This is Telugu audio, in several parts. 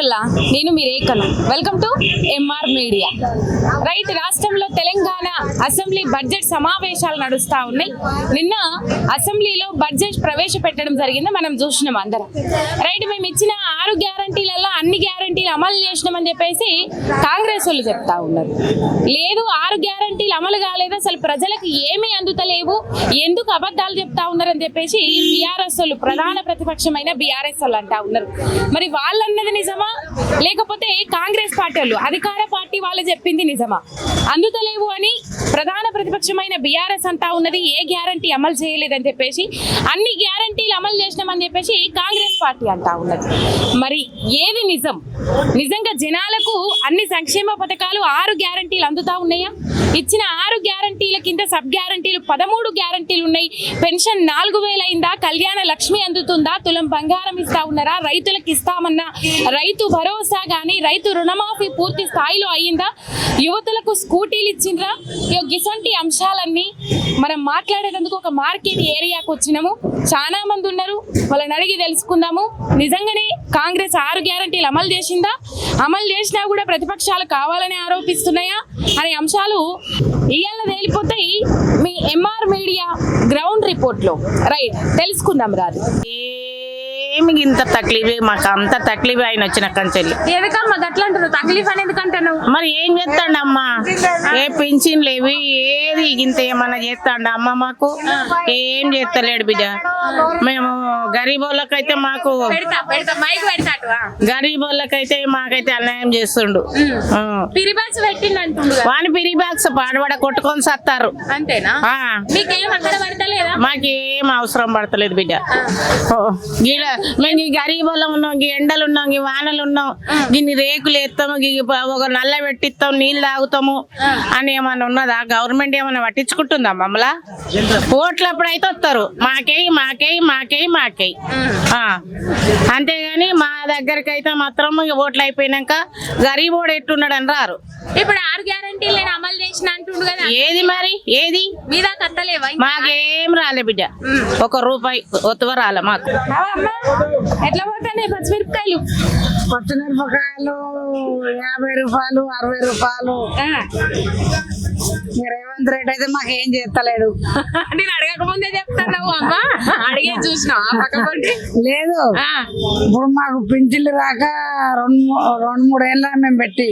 నేను మీ రేఖను. Welcome to MR media right రాష్ట్రంలో తెలంగాణ అసెంబ్లీ బడ్జెట్ సమావేశాలు నడుస్తూ ఉన్నాయి. నిన్న అసెంబ్లీలో బడ్జెట్ ప్రవేశపెట్టడం జరిగింది. మనం చూసినాం అందరం. రైట్ మేము ఇచ్చిన ఆరు గ్యారంటీలలో అన్ని గ్యారంటీలు అమలు చేసినామని చెప్పేసి కాంగ్రెస్ వాళ్ళు చెప్తా ఉన్నారు. లేదు ఆరు గ్యారంటీలు అమలు కాలేదు. అసలు ప్రజలకు ఏమీ అందుతలేవు. ఎందుకు అబద్ధాలు చెప్తా ఉన్నారని చెప్పేసి బీఆర్ఎస్ వాళ్ళు ప్రధాన ప్రతిపక్షమైన బీఆర్ఎస్ వాళ్ళు అంటా ఉన్నారు. మరి వాళ్ళు అన్నది నిజమా? లేకపోతే కాంగ్రెస్ పార్టీ వాళ్ళు అధికార పార్టీ వాళ్ళు చెప్పింది నిజమా? అందుతలేవు అని ప్రధాన ప్రతిపక్షమైన బీఆర్ఎస్ అంతా ఉన్నది ఏ గ్యారంటీ అమలు చేయలేదని చెప్పేసి అన్ని గ్యారంటీలు అమలు చేసినామని చెప్పేసి కాంగ్రెస్ పార్టీ అంటా ఉన్నది. మరి ఏది నిజం? నిజంగా జనాలకు అన్ని సంక్షేమ పథకాలు ఆరు గ్యారంటీలు అందుతా ఉన్నాయా? ఇచ్చిన ఆరు గ్యారంటీల కింద సబ్ గ్యారంటీలు పదమూడు గ్యారంటీలు ఉన్నాయి. పెన్షన్ నాలుగు వేలు అయిందా? కళ్యాణ లక్ష్మి అందుతుందా? తులం బంగారం ఇస్తా ఉన్నారా? రైతులకు ఇస్తామన్నా? రైతు భరోసా కానీ రైతు రుణమాఫీ పూర్తి స్థాయిలో అయ్యిందా? యువతులకు స్కూటీలు ఇచ్చిండ్రా? ఇసంటి అంశాలన్నీ మనం మాట్లాడేటందుకు ఒక మార్కెట్ ఏరియాకు వచ్చినాము. చాలా మంది ఉన్నారు. వాళ్ళని అడిగి తెలుసుకుందాము. నిజంగానే కాంగ్రెస్ ఆరు గ్యారంటీలు అమలు చేసిందా? అమలు చేసినా కూడా ప్రతిపక్షాలు కావాలని ఆరోపిస్తున్నాయా? అనే అంశాలు ఇవాళ తేలిపోతాయి మీ ఎంఆర్ మీడియా గ్రౌండ్ రిపోర్ట్లో. రైట్ తెలుసుకుందాం రాదు. ఏమి ఇంత తక్లీఫ్? మాకు అంత తక్లీఫ్ ఆయన వచ్చిన కంచెల్లి ఎందుకమ్మా అట్లా అంటారు తక్లీఫ్ మరి ఏం చేస్తాండు అమ్మ ఏ పెన్షన్ లేవి ఏది ఇంత ఏమన్నా చేస్తాండు అమ్మ మాకు? ఏం చేస్తలేడు బిడ్డ. మేము గరీబ్ వాళ్ళకైతే మాకు పెడతా పెడతా మైక్ పెడతాటు గరీబ్ వాళ్ళకైతే మాకైతే అన్యాయం చేస్తుండు. వాని పిరి బాక్స్ పాడబడ కొట్టుకొని సత్తారు. అంతేనా. మీకేం అవసరం పడతలేదు బిడ్డ. గీడ. మేము ఈ గరీబ్ వాళ్ళం ఉన్నాం ఈ ఎండలు ఉన్నాం ఈ వానలు ఉన్నాం దీన్ని రేకులు ఎత్తాము ఒక నల్ల పెట్టిస్తాం నీళ్ళు తాగుతాము అని ఏమన్నా ఉన్నదా? గవర్నమెంట్ ఏమన్నా పట్టించుకుంటుందా మమ్మల్ని ఓట్లప్పుడు అయితే వస్తారు. మాకేయి మాకేయి మాకేయి మాకేయి. అంతేగాని మా దగ్గరికి అయితే మాత్రం ఓట్లు అయిపోయినాక గరీబోడు ఎట్టున్నాడని రారు. ఇప్పుడు ఆరు గ్యారంటీలు నేను అమలు చేసిన అంటుండు కదా. ఏది మరి? ఏది? మీద ఇంకా? మాకేం రాలే బిడ్డ. ఒక రూపాయి ఒత్తువ రాలే మాకు? ఎట్లా పోతాయి పచ్చిమిరపకాయలు? పచ్చిమిరపకాయలు యాభై రూపాయలు అరవై రూపాయలు. రేవంత్ రెడ్డి అయితే మాకు ఏం చేస్తలేడు. నేను అడగక ముందే చెప్తాను అమ్మా. అడిగే చూసిన లేదు. ఇప్పుడు మాకు పింఛన్లు రాక రెండు రెండు మూడు ఏళ్ళ మేము పెట్టి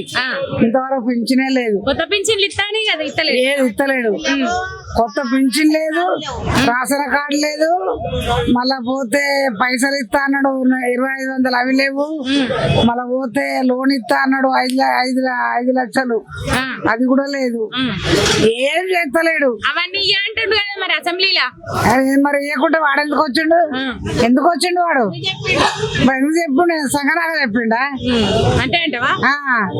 ఇంతవరకు పింఛనే లేదు. కొత్త పింఛన్లు ఇస్తానే కదా ఇస్తలేదు. ఏది ఇస్తలేడు. కొత్త పింఛన్ లేదు రేషన్ కార్డు లేదు మళ్ళా పోతే పైసలు ఇస్తా అన్నాడు ఇరవై ఐదు వందలు అవి లేవు. మళ్ళా పోతే లోన్ ఇస్తా అన్నాడు ఐదు ఐదు ఐదు లక్షలు. అది కూడా లేదు. ఏం చేస్తలేడు. అవన్నీ ఇయ్య అంటుండు కదా మరి అసెంబ్లీలా. మరి ఇవ్వకుంటే వాడు ఎందుకు వచ్చిండు? ఎందుకు వచ్చిండు వాడు? ఎందుకు చెప్పిండు? సంగనాగా చెప్పిండా? అంటే అంటవా.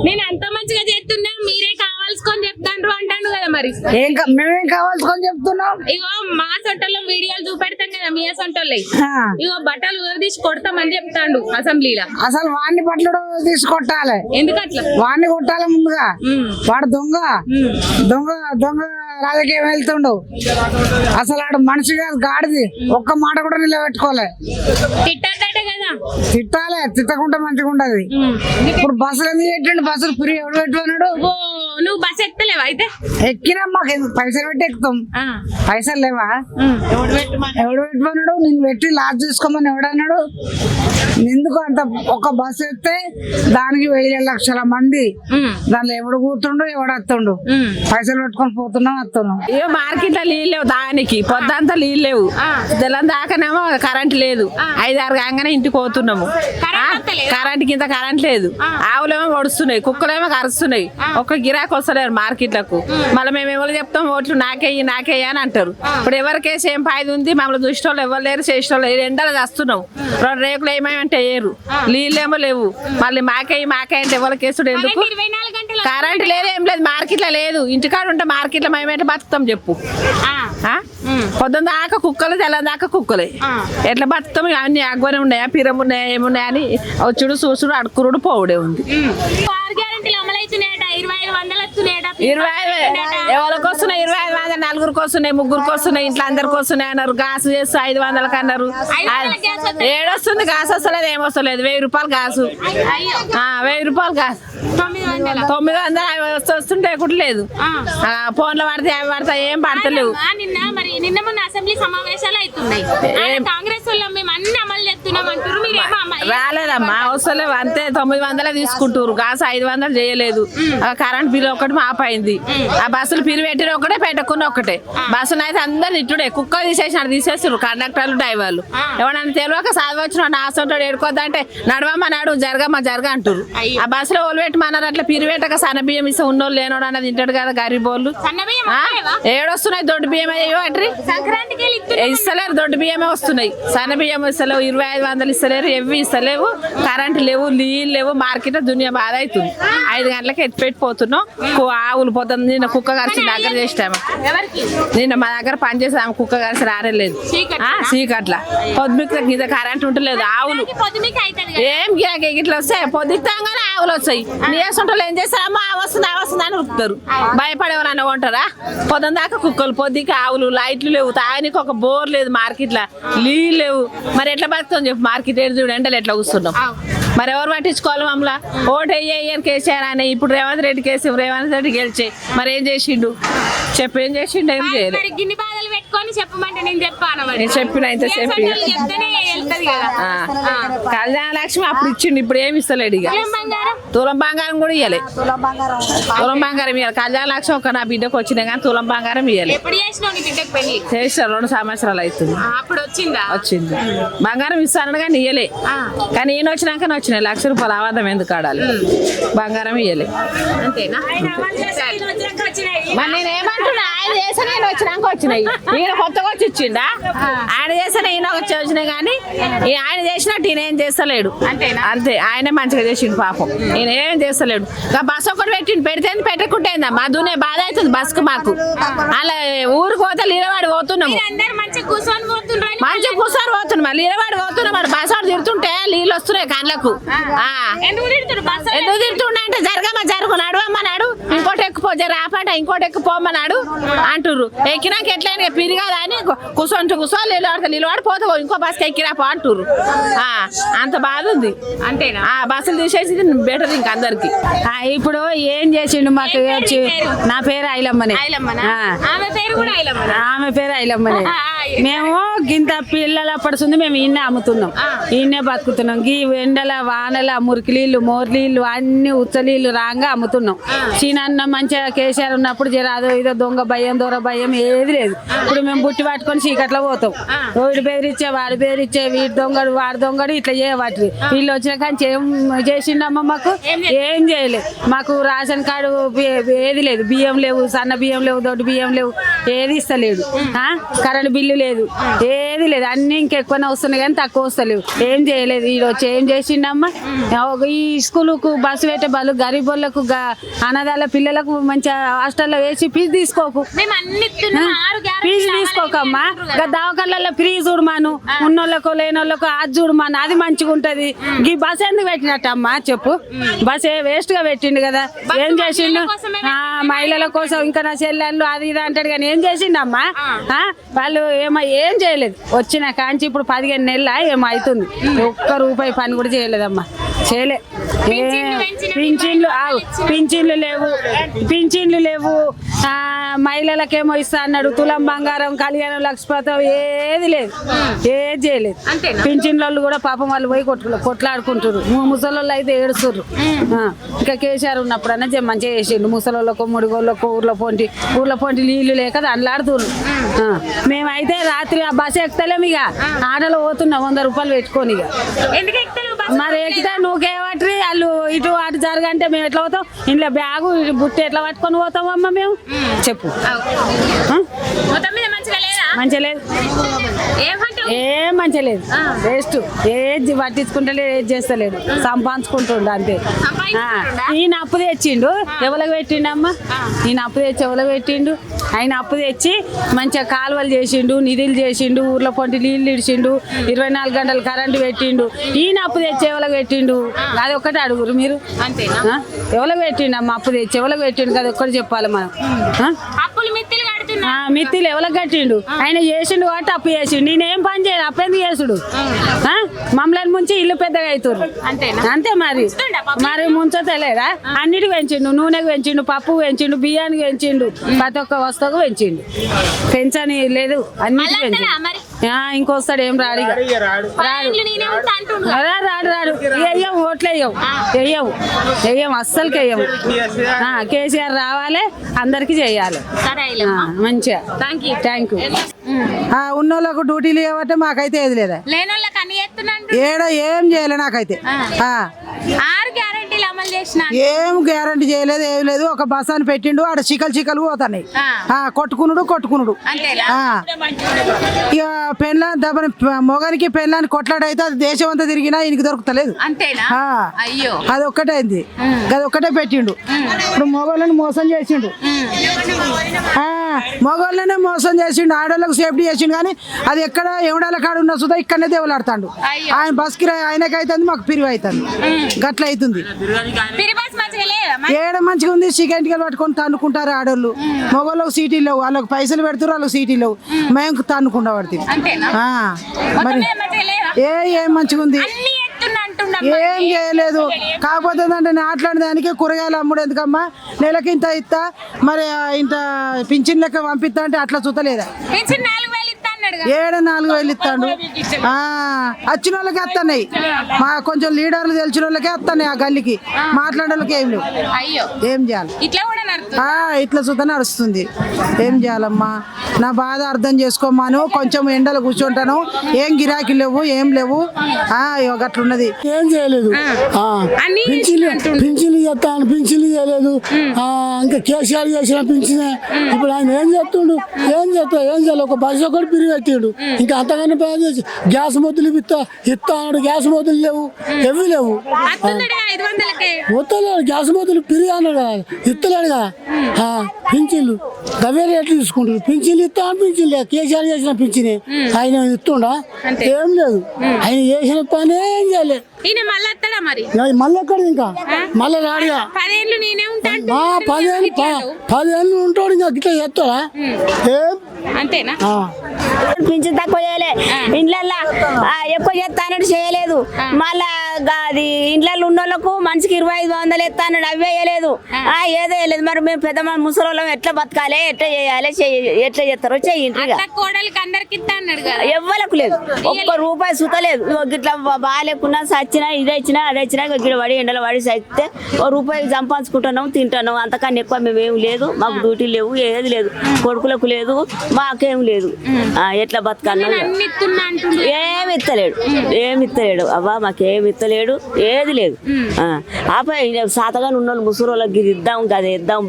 నేను అంత మంచిగా చేస్తున్నా మీరే కావాల్సుకొని చెప్తాండ్రు అంటాను కదా మరి. ఏం కా- మేమేం కావాల్సుకొని చెప్తున్నాం? ఇగో మా సొంటలో వీడియోలు చూపెడతాం కదా మీ సొంటోళ్ళవి ఆ. ఇగో బట్టలు ఉదరదీసి కొడతామని చెప్తాండు అసెంబ్లీలో. అసలు వాడిని బట్టలు తీసుకొట్టాలి ఎందుకట్లా? వాడిని కొట్టాలి ముందుగా. వాడు దొంగ. దొంగ దొంగ రాజకీయం వెళ్తుండు. అసలు ఆడు మనిషి కాదు గాడిది. ఒక్క మాట కూడా నిలబెట్టుకోలే. తిట్టాలి తిట్టకుంటే మంచిగా ఉండదు. ఇప్పుడు బస్సులు ఎందుకు పెట్టిండు? బస్సులు ఫ్రీ ఎవడు పెట్టుకున్నాడు? ఓ నువ్వు బస్ ఎక్కలేవా అయితే? ఎక్కినా మాకు పైసలు పెట్టి ఎక్కుతాం. పైసలు లేవా? ఎవడు పెట్టుకున్నాడు నేను పెట్టి లాస్ చూసుకోమని ఎవడన్నాడు? ఎందుకు అంత ఒక బస్సు ఎత్తే దానికి వెయ్యి లక్షల మంది. దానిలో ఎవడు కూర్చుండు? ఎవడు వస్తుండు. పైసలు పెట్టుకొని పోతున్నాం వస్తున్నాం ఏ మార్కెట్లో నీళ్ళు లేవు దానికి పొద్దంతా నీళ్ళు లేవు. తెల్లని దాకానేమో కరెంట్ లేదు. ఐదారు కాగానే ఇంటికి పోతున్నాము. కరెంట్ కింద కరెంట్ లేదు. ఆవులేమో పొడుస్తున్నాయి. కుక్కలేమో కరుస్తున్నాయి. ఒక్క గిరాకు వస్తలేరు మార్కెట్లకు. మళ్ళీ మేము ఎవరు చెప్తాం ఓట్లు నాకేయి నాకేయి అని అంటారు. ఇప్పుడు ఎవరికేసి ఏం ఫాయిదా ఉంది మమ్మల్ని వాళ్ళు ఎవరు లేరు చేసిన వాళ్ళు. ఎండలు చేస్తున్నాం. రెండు రేకులు ఏమేమంటే వేయరు నీళ్ళేమో లేవు. మళ్ళీ మాకేయి మాకే అంటే ఎవరికేసుడు ఎందుకు? కరెంట్ లేదు ఏం లేదు. మార్కెట్లో లేదు. ఇంటికాడ ఉంటే మార్కెట్లో మేము ఎట్లా బతుకుతాం చెప్పు? పొద్దున్న దాకా కుక్కలు తెల్ల దాకా కుక్కలే. ఎట్లా బతుకుతాం? అన్ని అగ్వనే ఉన్నాయా? పిరం ఉన్నాయా ఏమున్నాయా అని వచ్చుడు చూసుడు అడుకురుడు పోవుడే ఉంది. ఇరవై ఇరవై ఐదు ఎవరికి వస్తున్నాయి ఇరవై ఐదు వందలు నలుగురికి వస్తున్నాయి ముగ్గురికి వస్తున్నాయి ఇంట్లో అందరికి వస్తున్నాయి అన్నారు. గాసు చేస్తే ఐదు వందలకి అన్నారు. ఏడొస్తుంది? గాసు వస్తలేదు ఏం వస్తలేదు? వెయ్యి రూపాయలు గాసు వెయ్యి రూపాయలు గాసు తొమ్మిది వందల. అవి వస్తూ వస్తుంటే కుట్టలేదు. ఫోన్లో పడితే అవి పడతా ఏం పడతలేవు. నిన్న మరి నిన్న మొన్న అసెంబ్లీ సమావేశాలు అవుతున్నాయి? కాంగ్రెస్ వాళ్ళు మేము అన్ని అమలు చేస్తున్నాం అంటారు రాలేదమ్మా వస్తలేవు అంతే తొమ్మిది వందలే తీసుకుంటారు గాసు ఐదు వందలు చేయలేదు. కరెంట్ బిల్ ఒకటి మాపైంది ఆ బస్సులు పిరి పెట్టిన ఒకటే పెట్టకున్న ఒకటే. బస్సులు అయితే అందరు ఇట్టుడే కుక్క తీసేసినాడు తీసేసారు కండక్టర్లు డ్రైవర్లు. ఎవడన్నా తెలియక చదవచ్చు నా ఆసంటాడు ఏడుకోద్దంటే నడవమ్మ నడు జరగమ్మ జరగ అంటారు. ఆ బస్సులో ఓలు పెట్టమన్నారు అట్లా పిరి పెట్టక సన్న బియ్యం ఇస్తే ఉన్నోళ్ళు లేనోడు అన్నది తింటాడు కదా ఆ? వస్తాయవా? ఏడొస్తున్నాయి దొడ్డు బియ్యం అయ్యో అట్రీ వెళ్ళి. ఇస్తలేరు దొడ్డు బియ్యమే వస్తున్నాయి. సన్న బియ్యం ఇస్తలేవు ఇరవై ఐదు వందలు ఇస్తలేరు ఎవి ఇస్తలేవు. కరెంట్ లేవు నీళ్ళు లేవు మార్కెట్ దునియా బాధ అవుతుంది. ఐదు గంటలకు ఎత్తి పెట్టిపోతున్నాం కు- ఆవులు పోతుంది నిన్న కుక్క కలిసి దగ్గర చేసాము నిన్న మా దగ్గర పని చేసి ఆమె కుక్క కలిసి రాలేదు చీకట్లా? సీకట్ల పొద్దుమికి గిద కరెంట్ ఉంటలేదు. ఆవులు. ఏం గిరాకీ? ఇట్లా వస్తాయి పొద్దుతాగానే ఆవులు వస్తాయి. నీసంటోళ్ళు ఏం చేస్తారమ్మా? ఆ వస్తుంది ఆ వస్తుంది అని ఉరుకుతారు భయపడేవాళ్ళన్న కొంటారా? పొద్దున దాకా కుక్కలు పొద్దుకి ఆవులు లైట్లు లేవు. తాగనికి ఒక బోర్ లేదు మార్కెట్లో. నీళ్ళు లేవు. మరి ఎట్లా బతుకుతాం చెప్పు? మార్కెట్ ఏడు చూడు ఎండలు ఎట్లా కూర్చున్నాం? మరి ఎవరు పట్టించుకోవాలి మమ్మల్ని? ఓటు వేయని కేసీఆర్ అని ఇప్పుడు రేవంత్ రెడ్డి కేసు రేవంత్ రెడ్డి గెలిచాయి మరి ఏం చేసిండు? చెప్పు చేసిండు ఏం చేయలేదు మరి గిన్ని బాధలు పెట్టుకొని చెప్పమంటే నేను చెప్పాను మరి. నేను చెప్పిన ఇంత చెప్పి. సొంతోళ్ళు చెప్తేనే వెళ్తది కదా. ఆ. కళ్యాణ లక్ష్మి అప్పుడు ఇచ్చిండు ఇప్పుడు ఏమి ఇస్తలేడు ఇక. ఏం బంగారం? తులం బంగారం కూడా ఇవ్వలే తులం బంగారం. ఇవ్వాలి కళ్యాణ లక్ష్మి ఒక నా బిడ్డకు వచ్చినా కానీ తులం బంగారం ఇవ్వాలి ఎప్పుడు చేసినావు నీ బిడ్డకు పెళ్ళి చేసిన రెండు సంవత్సరాలు అవుతుంది. ఆ, అప్పుడు వచ్చిందా? వచ్చింది. బంగారం ఇస్తాను కానీ ఇయ్యలే. కానీ ఈయన వచ్చినాక వచ్చినాయి. లక్ష రూపాయలు ఆవాదం ఎందుకు ఆడాలి? బంగారం ఇయ్యలే. అంతేనా? మరి ఆయన చేసిన ఈయన వచ్చినాక వచ్చినాయి. ఈయన కొత్తగా వచ్చి ఇచ్చిండా? ఆయన చేసిన ఈయన వచ్చి వచ్చినాయి కానీ ఈ ఆయన చేసినట్టు ఈయన ఏం చేస్తలేడు? అంతే. ఆయనే మంచిగా చేసిండు పాపం. ఈయన ఏం చేస్తలేడు. ఇంకా బస్ ఒకటి పెట్టిండు. పెడితే పెట్టకుంటే మా దునే బాధ అవుతుంది బస్కు మాకు. అలా ఊరికి పోతే లీలవాడి పోతున్నాము. మంచిగా కూర్చొని పోతున్నాం లీలవాడి పోతున్నాం మరి బస్ వాడు తిడుతుంటే నీళ్ళు వస్తున్నాయి కళ్ళకు. ఎందుకు బస్సు తింటుండ అంటే జరగమ్మ జరుగు. నడువమ్మన్నాడు ఇంకోటి ఎక్కుపో. జర ఆపంట ఇంకోటి ఎక్కుపోమన్నాడు అంటుర్రు. ఎక్కినాక ఎట్లయినా పిరిగాదా అని కూర్చొని కూర్చో నిలబడతా నిలబడి పోతావు ఇంకో బస్కి ఎక్కిరాపో అంటుర్రు. ఆ, అంత బాధ ఉంది. అంతేనా? ఆ బస్సులు తీసేసి బెటర్ ఇంక అందరికి. ఇప్పుడు ఏం చేసిండు మాకు వచ్చి నీ పేరు? ఐలమ్మనే. ఆమె పేరు ఐలమ్మనా? మేము గింత పిల్లల పడుతుంది మేము ఈయన్నే అమ్ముతున్నాం. ఆ. ఈయన్నే బతుకుతున్నాం. గీ ఎండల వానల మురికి నీళ్ళు మోర్ నీళ్ళు అన్ని ఉచ్చలీళ్ళు రాగా అమ్ముతున్నాం. చీనన్న మంచిగా కేసీఆర్ ఉన్నప్పుడు జర అదో ఇదో దొంగ భయం దొర భయం ఏది లేదు. ఇప్పుడు మేము బుట్టి పట్టుకొని చీకట్లో పోతాం. వీడు బెదిరిచ్చే వాడు బెదిరిచ్చే వీడి దొంగడు వాడు దొంగడు ఇట్లా చేయవాటి వీళ్ళు వచ్చిన కానీ ఏం చేసిండమ్మ మాకు? ఏం చేయలేదు మాకు రేషన్ కార్డు ఏది లేదు. బియ్యం లేవు సన్న బియ్యం లేవు దొడ్డు బియ్యం లేవు ఏది ఇస్తలేడు. ఆ? కరెంట్ బిల్లు లేదు. ఏది లేదు. అన్ని ఇంకెక్కువనే వస్తున్నాయి కానీ తక్కువ వస్తలేవు. ఏం చేయలేదు. వీడు వచ్చి ఏం చేసిండమ్మా? ఈ స్కూలుకు బస్సు పెట్టే బలు గరీబోళ్ళకు గ- అనాథాల పిల్లలకు మంచిగా హాస్టల్లో వేసి ఫీజు తీసుకోకు. ఫీజు తీసుకోకమ్మా. ఇంకా దవాఖాన్లలో ఫ్రీ చూడమాను. ఉన్నోళ్ళకు లేనోళ్ళకు అది చూడమాను. అది మంచిగా ఉంటది ఈ బస్ ఎందుకు పెట్టినట్టమ్మా? చెప్పు. బస్ వేస్ట్గా పెట్టిండు కదా. ఏం చేసిండు? మహిళల కోసం ఇంకా నా చెల్లెళ్ళు అది ఇది అంటాడు కానీ ఏం చేసిండమ్మా? ఆ, వాళ్ళు ఏమో ఏం చేయలేదు. వచ్చిన కాంచి ఇప్పుడు పదిహేను నెలల ఏమో అవుతుంది. ఒక్క రూపాయి పని కూడా చేయలేదమ్మా. చేయలే. పింఛన్లు పింఛన్లు లేవు. పింఛన్లు లేవు. ఆ, మహిళలకేమో ఇస్తా అన్నాడు. తులం బంగారం కళ్యాణం లక్ష్మీపతం ఏది లేదు. ఏది చేయలేదు? పింఛన్ల వాళ్ళు కూడా పాపం వాళ్ళు పోయి కొట్టు కొట్లాడుకుంటారు ముసలోళ్ళు అయితే ఏడుస్తుర్రు. ఇంకా కేసీఆర్ ఉన్నప్పుడన్నా మంచిగా చేసిండు. ముసలోళ్ళకు ముడిగోళ్ళకు ఊర్లో పొంటి ఊర్లో పొంటి నీళ్ళు లేక దండలాడుతుర్రు. ఆ, మేమైతే రాత్రి ఆ బస్సు ఎక్కుతలేము ఇక. ఆటోలో పోతున్నాం వంద రూపాయలు పెట్టుకొని ఇక? మరి ఎక్కితే నువ్వుకేమట్రి వాళ్ళు ఇటు అటు జరగంటే మేము ఎట్లా పోతాం? ఇంట్లో బ్యాగు బుట్టి ఎట్లా పట్టుకొని పోతాం అమ్మ మేము? చెప్పు. మంచిగా లేదా? ఏం మంచిగా లేదు. వేస్ట్ ఏది పట్టించుకుంటలేడు ఏది చేస్తలేడు సంపాదించుకుంటుండు అంతే. ఈయన అప్పు తెచ్చిండు. ఎవరికి పెట్టిండు అమ్మ? ఈయన అప్పు తెచ్చి ఎవరికి పెట్టిండు? ఆయన అప్పు తెచ్చి మంచిగా కాలువలు చేసిండు నిధులు చేసిండు ఊర్లో పొంటి నీళ్ళు ఇడిచిండు ఇరవై నాలుగు గంటలు కరెంటు పెట్టిండు. ఈయన అప్పు తెచ్చి ఎవరికి పెట్టిండు. అది ఒక్కటి అడుగురు మీరు. అంతేనా? ఎవరికి పెట్టిండు అమ్మ అప్పు తెచ్చి ఎవరికి పెట్టిండు అది ఒక్కటి చెప్పాలి మనం? అప్పులు మిత్తిలు ఎవరికి కట్టిండు? ఆయన చేసిండు కాబట్టి అప్పు చేసిండు. నేనేం పని చేయను అప్పెందుకు చేసుడు ఆ? మమ్మల్ని ముంచి ఇల్లు పెద్దగా అవుతారు? అంతే మరి? మరి ముంచతలేదా? అన్నిటికి పెంచిండు నూనెకి పెంచిండు పప్పు పెంచిండు బియ్యానికి పెంచిండు ప్రతి ఒక్క వస్తువుకు పెంచిండు. పెంచని లేదు అన్నిటికి పెంచిండు. ఇంకొస్తాడు ఏం రాడు రాడు రాడు. రాడు. వెయ్యం ఓట్లు వెయ్యం వెయ్యం వెయ్యం అస్సలకి వెయ్యం ఆ, కేసీఆర్ రావాలి అందరికి చేయాలి. మంచిగా. థ్యాంక్ యూ థ్యాంక్ యూ ఆ, ఉన్నోళ్ళకు డ్యూటీలు ఇవ్వబట్టే మాకైతే ఏది లేదా? ఏడ ఏం చేయలే నాకైతే. ఏం గ్యారంటీ చేయలేదు ఏం లేదు. ఒక బస్ అని పెట్టిండు ఆడ చికలు చికలు పోతున్నాయి. కొట్టుకునుడు కొట్టుకునుడు. ఇక పెళ్ళ దబ్బని మొగనికి పెళ్ళాన్ని కొట్లాడైతే అది దేశం అంతా తిరిగినా ఈయనకి దొరుకుతలేదు. అది ఒక్కటే అయింది. అది ఒక్కటే పెట్టిండు. ఇప్పుడు మొగోళ్ళని మోసం చేసిండు. ఆ, మగవాళ్ళనే మోసం చేసిండు. ఆడవాళ్ళకు సేఫ్టీ చేసిండు కానీ అది ఎక్కడ ఎవడాల కాడ ఉన్న సుధా ఇక్కడనే దేవులాడుతాడు. ఆయన బస్ కిరాయి ఆయనకి అవుతుంది మాకు పిరివి అవుతుంది గట్ల అవుతుంది ఏడ మంచిగా ఉంది? చికెన్ టికెట్ పట్టుకొని తన్నుకుంటారు ఆడోళ్ళు. మగవాళ్ళకి సీటీ లేవు వాళ్ళకి పైసలు పెడుతున్నారు వాళ్ళకి సీటీ లేవు మేము. తన్నుకుండా పడుతుంది మరి ఏ ఏం మంచిగా ఉంది? అన్ని ఎత్తున్నా అంటున్నా ఏం చేయలేదు. కాకపోతే ఏంటంటే నాట్లాడిన దానికి కూరగాయలు అమ్ముడు ఎందుకమ్మా? నెలకి ఇంత ఇస్తా. మరి ఇంత పింఛన్ లెక్క పంపిస్తా అంటే అట్లా చూతలేదా ఏడు నాలుగు వేలు ఇస్తాడు. ఆ, వచ్చిన వాళ్ళకి వస్తున్నాయి మా కొంచెం లీడర్లు తెలిసిన వాళ్ళకే వస్తున్నాయి ఆ గల్లికి. మాట్లాడే వాళ్ళకి ఏం లేవు. ఏం చేయాలి? ఇట్లా కూడా ఇట్లా చూద్దా నడుస్తుంది. ఏం చేయాలమ్మా? నా బాధ అర్థం చేసుకోమాను. కొంచెం ఎండలు కూర్చుంటాను. ఏం గిరాకీ లేవు ఏం లేవు. గట్లున్నది. ఏం చేయలేదు. పింఛన్లు చేస్తాను. పింఛన్లు చేయలేదు. ఆ, ఇంకా కేసీఆర్ చేసిన పింఛనే. ఇప్పుడు ఆయన ఏం చేస్తుండు? ఏం చేస్తా? ఏం చేయాలి? ఒక బస్సు ఒకటి పిరిగి పెట్టిండు. ఇంకా అంతగానే పని చేసి గ్యాస్ మొద్దులు ఇస్తా ఇస్తా అన్నాడు. గ్యాస్ మొద్దులు లేవు. ఎవి లేవు. మొత్తలేడు గ్యాస్ మొద్దులు పిరిగి అన్నాడు. కదా ఇస్తలేడు కదా. పింఛన్లు. గవే రేట్లు తీసుకుంటారు? పింఛన్లు ఇస్తా పింఛన్ లేదు కేసీఆర్ చేసిన పింఛనే. ఆయన ఇస్తుండా? ఏం లేదు. ఆయన చేసిన పని ఏం చేయలేదు మళ్ళీ ఎక్కడ ఇంకా? మళ్ళీ రాడుగా? పదేళ్ళు. పదేళ్ళు ఉంటాడు ఇంకా గిట్లా చేస్తాడా? ఏం? అంతేనా? ఆ. పింఛన్ తక్కువ చేయలే. ఇండ్లల్లో ఆ, ఎక్కువ చేస్తానని చేయలేదు. మళ్ళా అది ఇండ్లలో ఉన్న వాళ్ళకు మనిషికి ఇరవై ఐదు వందలు ఎత్తానని అవి వేయలేదు. ఆ, ఏదో వేయలేదు. మరి మేము పెద్ద ముసలోళ్ళం ఎట్లా బతకాలి? ఎట్లా చేయాలి? ఎట్లా చేస్తారో కోడలికి అందరికి కదా. ఎవ్వలకు లేదు. ఒక్క రూపాయి సుతలేదు బా- బాగాలేకున్నా సచ్చినా ఇది ఇచ్చినా అది ఇచ్చినా ఇగో గిడ పడి ఎండలో పడి సచ్చితే ఓ రూపాయి సంపాదించుకుంటున్నాం తింటున్నాం అంతకన్నా ఎక్కువ మేమేం లేదు. మాకు డ్యూటీ లేవు ఏది లేదు. కొడుకులకు లేదు మాకేం లేదు. ఎట్లా బతకన్నా అంటుండు. ఏమి ఇత్తలేడు ఏమి ఇత్తలేడు అవ్వా మాకేమి ఇత్తలేడు ఏది లేదు. ఆపై సాతగా ఉన్న వాళ్ళు ముసరోళ్ళకి ఇది ఇద్దాం కదా ఇద్దాం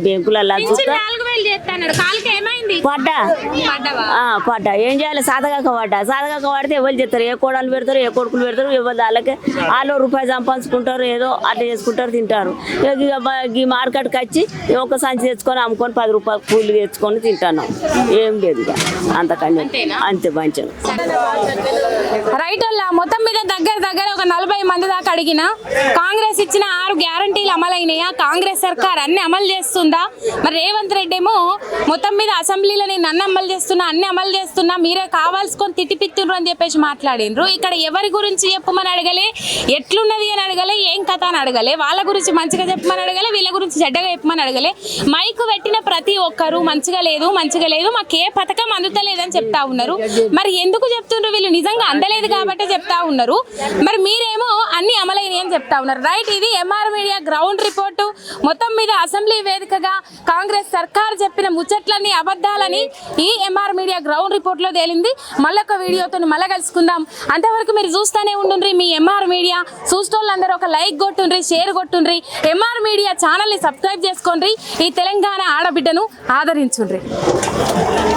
ఏమైంది? పడ్డా? పడ్డా. ఏం చేయాలి? సాతగాక పడ్డా. సాతగాక పడితే ఎవరు చెప్తారు ఏ కోడలు పెడతారు? ఏ కొడుకులు పెడతారు? ఎవరు వాళ్ళకి వాళ్ళు రూపాయి సంపాదించుకుంటారు ఏదో అట్లా చేసుకుంటారు తింటారు. ఈ మార్కెట్కి వచ్చి ఒక సంచి తెచ్చుకొని అమ్ముకొని పది రూపాయలు కూలి తెచ్చుకొని తింటాను ఏం లేదు అంతకన్నా అంతే మంచిగా. రైట్ మొత్తం మీద దగ్గర దగ్గర ఒక దాకా అడిగిన కాంగ్రెస్ ఇచ్చిన ఆరు గ్యారంటీలు అమలైనయా? కాంగ్రెస్ సర్కార్ అన్ని అమలు చేస్తుందా? మరి రేవంత్ రెడ్డి ఏమో మొత్తం మీద అసెంబ్లీలో నేను అన్ని అమలు చేస్తున్నా అన్ని అమలు చేస్తున్నా మీరే కావాల్సుకొని తిట్టిపిత్తుండ్రు అని చెప్పేసి మాట్లాడిండ్రు. ఇక్కడ ఎవరి గురించి చెప్పమని అడగలే? ఎట్లున్నది అని అడగలే? ఏం కథ అని అడగలే? వాళ్ళ గురించి మంచిగా చెప్పమని అడగలే? వీళ్ళ గురించి చెడ్డగా చెప్పమని అడగలే? మైకు పెట్టిన ప్రతి ఒక్కరు మంచిగా లేదు మంచిగా లేదు మాకు ఏ పథకం అందుతలేదని చెప్తా ఉన్నారు. మరి ఎందుకు చెప్తుండ్రు వీళ్ళు? నిజంగా అందలేదు కాబట్టి చెప్తా ఉన్నారు. మరి మీరేమో అన్ని అమలైనవి అని చెప్తా ఉన్నారు. రైట్ ఇది ఎంఆర్ మీడియా గ్రౌండ్ రిపోర్టు మొత్తం మీద అసెంబ్లీ వేదికగా కాంగ్రెస్ సర్కార్ చెప్పిన ముచ్చట్లన్నీ అబద్ధాలని ఈ ఎంఆర్ మీడియా గ్రౌండ్ రిపోర్ట్లో తేలింది. మళ్ళొక వీడియోతో మళ్ళీ కలుసుకుందాం. అంతవరకు మీరు చూస్తూనే ఉండుండ్రి మీ ఎంఆర్ మీడియా చూస్తోళ్ళందరూ ఒక లైక్ కొట్టుండ్రి షేర్ కొట్టుండ్రి. ఎంఆర్ మీడియా ఛానల్ని సబ్స్క్రైబ్ చేసుకోండి ఈ తెలంగాణ ఆడబిడ్డను ఆదరించుండ్రి.